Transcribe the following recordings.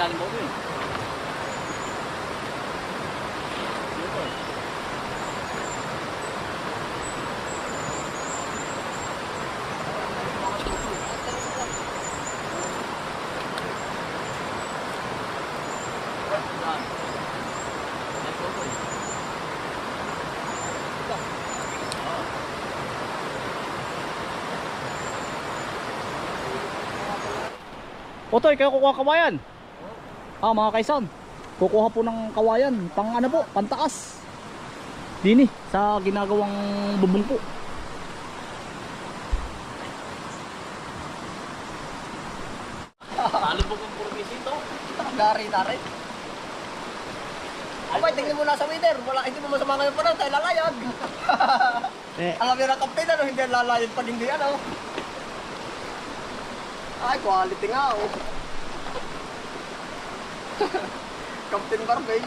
ilalim mo yun. Otoy, kayo kukuha kawayan. Ah, mga kaisan. Kukuha po ng kawayan. Pang ano po, pantaas. Dini, sa ginagawang bubong po. Talo po kung puro ito. Dari, dari. Abay, tingnan mo na sa weather. Wala, hindi mo masama ngayon pa na, tayo lalayag. Eh, Alam niyo na kapten, ano, hindi lalayag pag hindi, ano. Ay, quality nga, oh. Captain Barbay.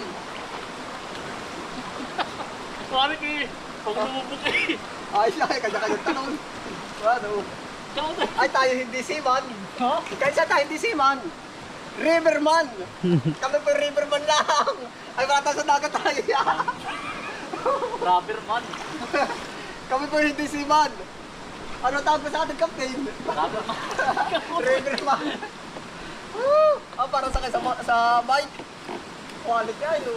Sorry ki. Kung lumubog eh. Ay, siya, kanya-kanya tanong. Ano? Ay, tayo hindi seaman. Ha? Kaysa tayo hindi seaman. Riverman. Kami po riverman lang. Ay, bata sa dagat tayo yan. Rubber man. Kami po hindi seaman. Ano tawag mo sa ating captain? Rubber man. Riverman. Woo! Ah, parang sakay sa, sa bike. Quality ay, no?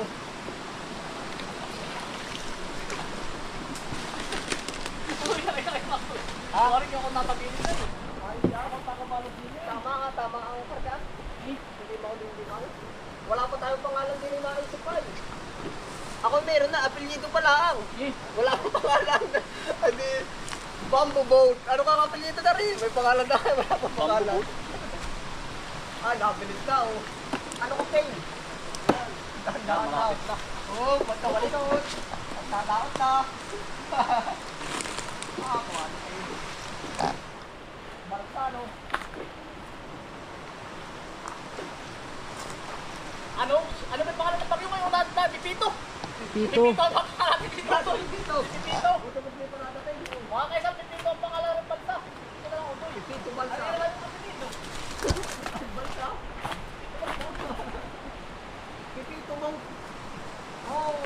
Sorry ki ako natagilid na eh. Ay, hindi ako magkakabalot din eh. Tama nga, tama ang karga. Hindi mo hindi mo. Wala pa tayong pangalan din na naisip pa. eh. Ako meron na, apelyido pa lang. Eh, Wala akong pangalan. Hindi, bamboo boat. Ano ka apelyido na rin? May pangalan na, wala akong pangalan. boat? Ah, nabilis na oh. Ano ko kayo? Dahan-dahan na. malapit na. Oo, oh, ba't ka walisot? Magtataot na. ah, kung ano kayo. Barsano. Ano? Ano ba pangalan ng bagyo ngayon? Lahat na, Pipito. Pito. Pipito ang pangalan. Pipito. Pipito. Ito ba dito nadating? Mga kaisan, Pipito ang pangalan ng bansa. Ito na ako doon. Dito Ano yung naman yung Pipito? Balsa. Pipito mo. Oh.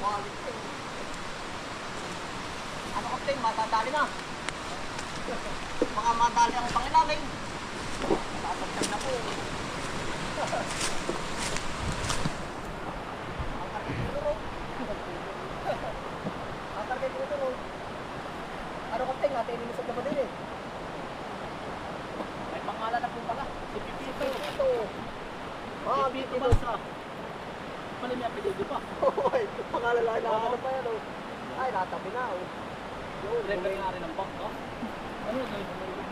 Quality. Ano kapten, matatali na. Mga madali ang pangilalim. Tatagtag na po. Ang Ang target dito, Ano kapten, natin inilisap na ba din eh? May pangalan na po pala. Si Pipito. Ito. Ah, Pipito. bansa. Pala may apelido pa. Hoy, pangalan lang na ano pa yan oh. Ay, natabi na oh. Yun, Driver nga rin ng bangka. Ano,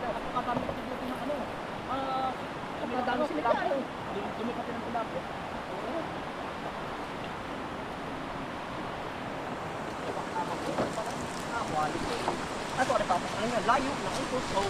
napakadami pa dito ng ano. Ah, Napakadami sila tilapia. dyan. Dumi- Dumi pati ng tilapia. Oo. Ah, quality. Ano, ano tapos ano yan? Layo, nakikot. Oh,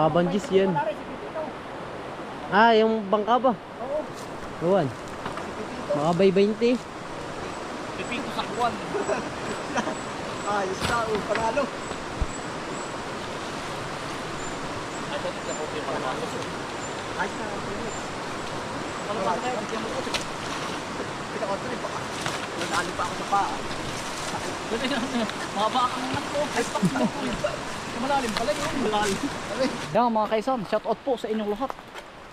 Nakabanjis yan. Ah, yung bangka ba? Oo. Luwan. Baka by 20. Pipito sa kuwan. Ayos na, oh, panalo. Ay, dati sa kote mga Ayos na, Felix. Ano ba tayo? Bigyan mo ko. Pinaka-trip baka. Nagdali pa ako sa paa. Dati na, mababa kang anak ko. Ay, na ko. Malalim pala yun. Malalim. Yan mga kaisan, shout out po sa inyong lahat.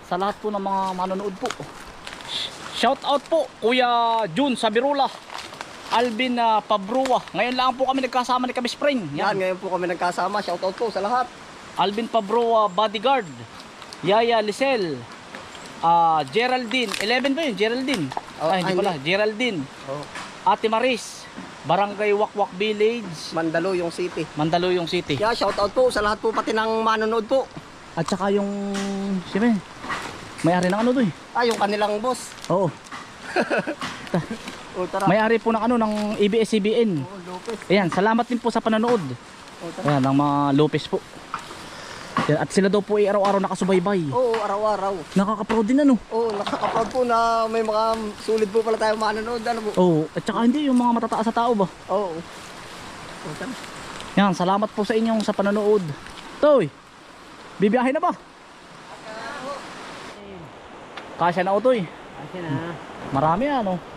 Sa lahat po ng mga manonood po. Shout out po Kuya Jun Sabirula. Alvin na Pabrua. Ngayon lang po kami nagkasama ni Kabi Spring. Yan, ngayon po kami nagkasama. Shoutout po sa lahat. Alvin Pabrua Bodyguard. Yaya Lisel. ah Geraldine. 11 ba yun? Geraldine. Oh, Ay, hindi pala. Geraldine. Oh. Ate Maris. Barangay Wakwak Village. Mandaluyong City. Mandaluyong City. Yeah, shoutout po sa lahat po pati ng manonood po. At saka yung... Sino yun? May-ari ng ano to eh. Ah, yung kanilang boss. Oo. O, tara. May-ari po ng ano ng ABS-CBN. Oh, Lopez. Ayan, salamat din po sa panonood. O, tara. Ayan, ng mga Lopez po. At sila daw po ay araw-araw nakasubaybay. Oo, araw-araw. Nakaka-proud din ano. Oo, nakaka-proud po na may mga sulit po pala tayo manonood. Ano po? Oo, at saka hindi yung mga matataas sa tao ba. Oo. O, tara. Yan, salamat po sa inyong sa panonood. Toy, bibiyahe na ba? Kasya na Toy. Kasi na. Marami ano.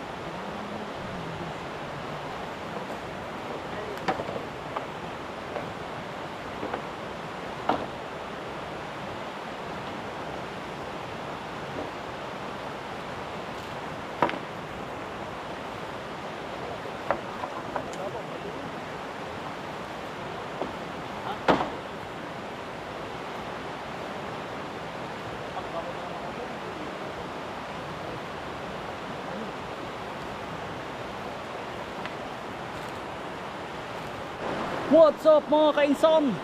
What's up mga kainsan?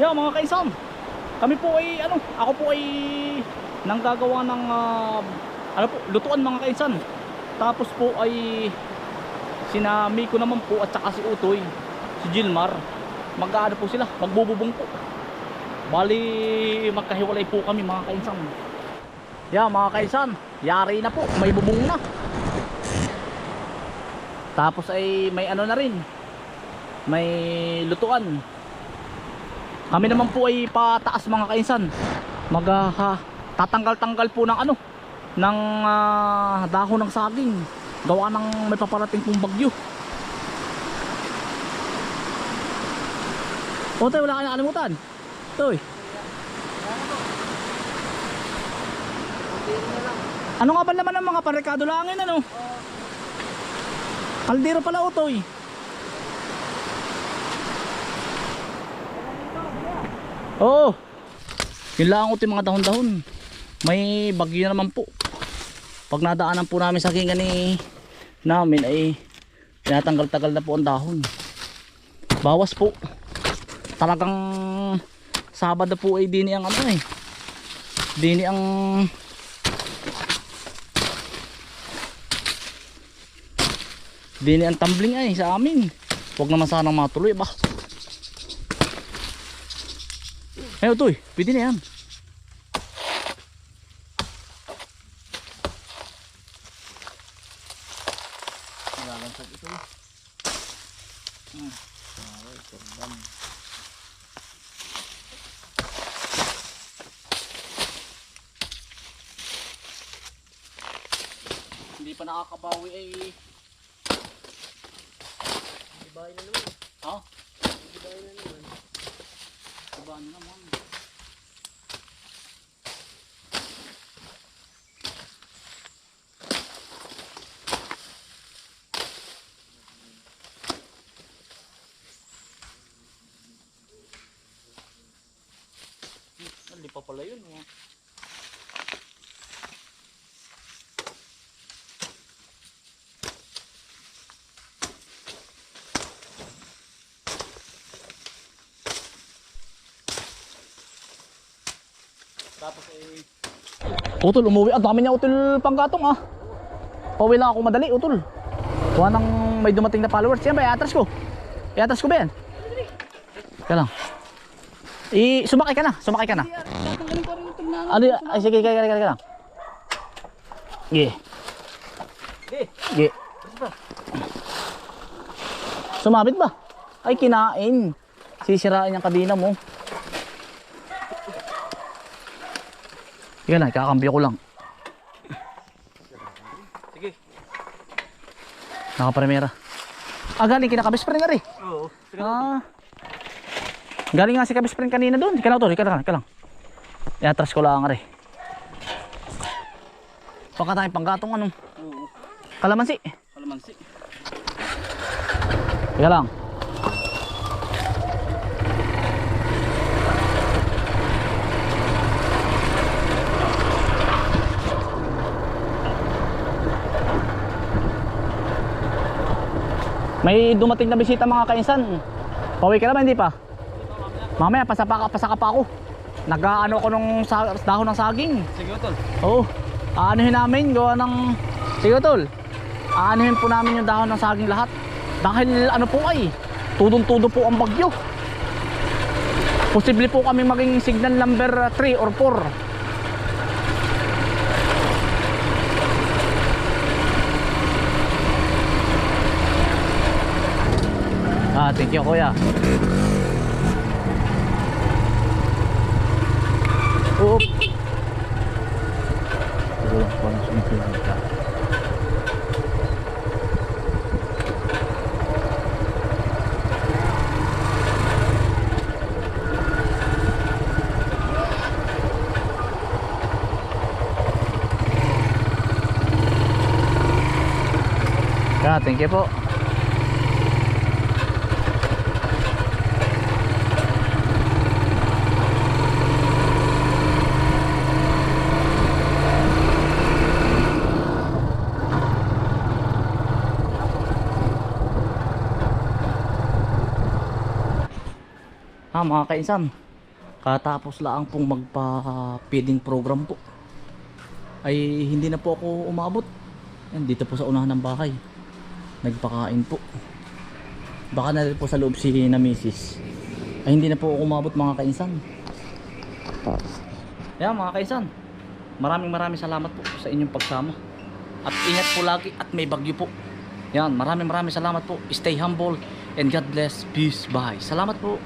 Yeah mga kainsan. Kami po ay ano, ako po ay nanggagawa ng ah, ano po, lutuan mga kainsan. Tapos po ay sina Miko naman po at saka si Utoy, si Gilmar. Mag-aano po sila, magbububong po. Bali magkahiwalay po kami mga kainsan. Yeah mga kainsan, yari na po, may bubong na. Tapos ay may ano na rin, may lutuan. Kami naman po ay pataas mga kainsan. Mag ha, tatanggal-tanggal po ng ano ng ah, dahon ng saging. Gawa ng may paparating pong bagyo. O tayo wala ka nakalimutan toy. Ano nga ba naman ng mga parekado langin ano? Kaldero pala utoy Oo. Yun lang ang uti mga dahon-dahon. May bagyo na naman po. Pag nadaanan po namin sa kinga ni namin ay tinatanggal-tagal na po ang dahon. Bawas po. Talagang Sabado po ay dini ang ano eh. Dini ang Dini ang tumbling ay sa amin. Huwag naman sanang matuloy ba. Ayun to eh, pwede na yan. Nagalansag ito eh. Hmm. Okay, turban. Hindi pa nakakabawi ay... Ibahin na naman. Ha? Ibahin na naman. Diba ano naman? Hindi pa pala yun. Oh. Tapos eh... Utol, umuwi. Ang dami niya utol panggatong ah. Pauwi lang ako madali, utol. Kuha ng may dumating na followers. Yan ba, iatras ko. Iatras ko ba yan? Kaya lang. I, sumakay ka na, sumakay ka na. Ano y- Ay, sige, kaya, kaya, kaya, kaya. Sige. Sige. Sumabit ba? Ay, kinain. Sisirain yung kadina mo. Sige lang, kakambyo ko lang. Sige. Nakapremera. Ah, galing kinakabis pa rin nga rin. Oo. Ah. Galing nga si kabis pa rin kanina doon. Ika lang to, ika lang, ika lang. Iatras ko lang nga rin. Baka tayong panggatong ano. Oo. Kalamansi. Kalamansi. Ika lang. May dumating na bisita mga kainsan. Pauwi ka na ba? Hindi pa? Mamaya, pasapa ka, pasaka pa ako. Nag-ano ko nung sa, dahon ng saging. Sige, utol. Oo. Aanuhin namin, gawa ng... Sige tol. Aanuhin po namin yung dahon ng saging lahat. Dahil ano po ay, tudong-tudo po ang bagyo. Posible po kami maging signal number 3 or 4. à, tiếng kiều hôi à? Úp. Rồi, con xuống kia rồi cả Thank you. Ah, mga kainsan, katapos lang pong magpa-feeding program po. Ay hindi na po ako umabot. Yan, dito po sa unahan ng bahay. Nagpakain po. Baka na po sa loob si na misis. Ay hindi na po ako umabot mga kainsan. Yan mga kainsan, maraming maraming salamat po sa inyong pagsama. At ingat po lagi at may bagyo po. Yan, maraming maraming salamat po. Stay humble and God bless. Peace. Bye. Salamat po.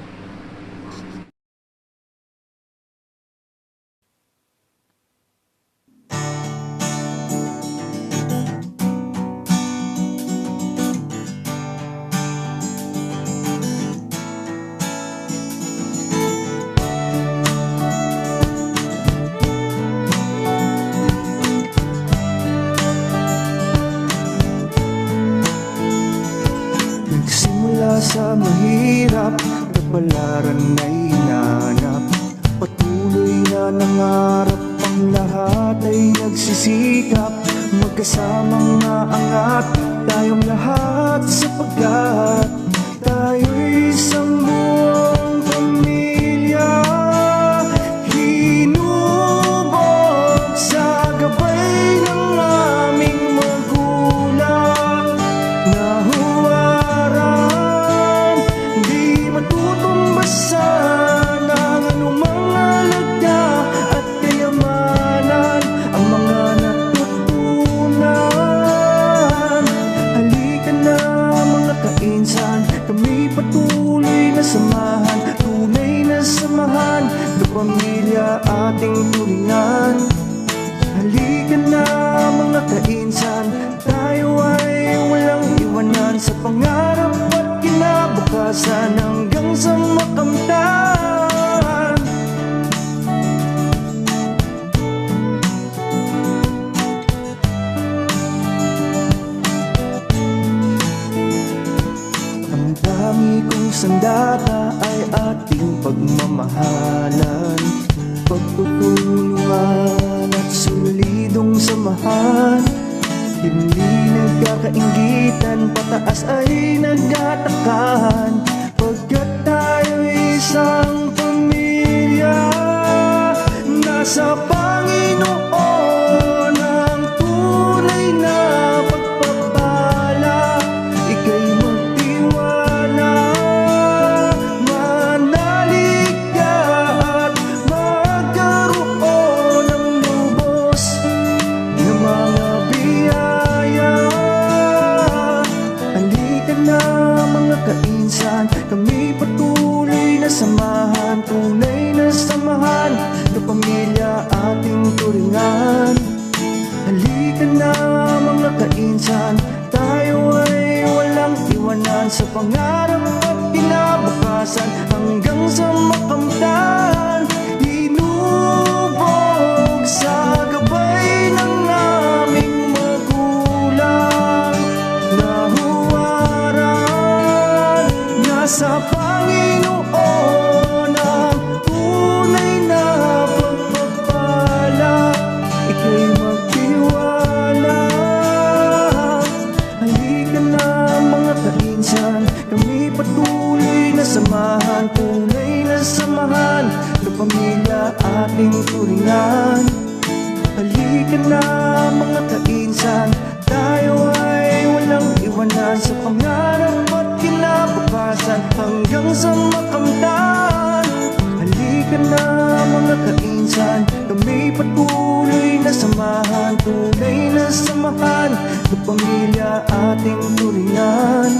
Ay nagsisikap Magkasamang naangat Tayong lahat sapagkat Tayo'y isang dami kong sandata ay ating pagmamahalan Pagtutulungan at solidong samahan Hindi nagkakaingitan, pataas ay nagtatakan Pagkat tayo isang pamilya Nasa sa makamtan. Halika na mga kainsan. Kami patuloy na samahan Tunay na samahan Kapamilya ating turingan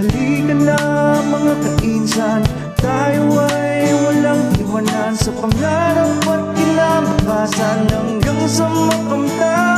Halika na mga kainsan. Tayo ay walang iwanan Sa pangarap at kinabukasan Hanggang sa makamtan.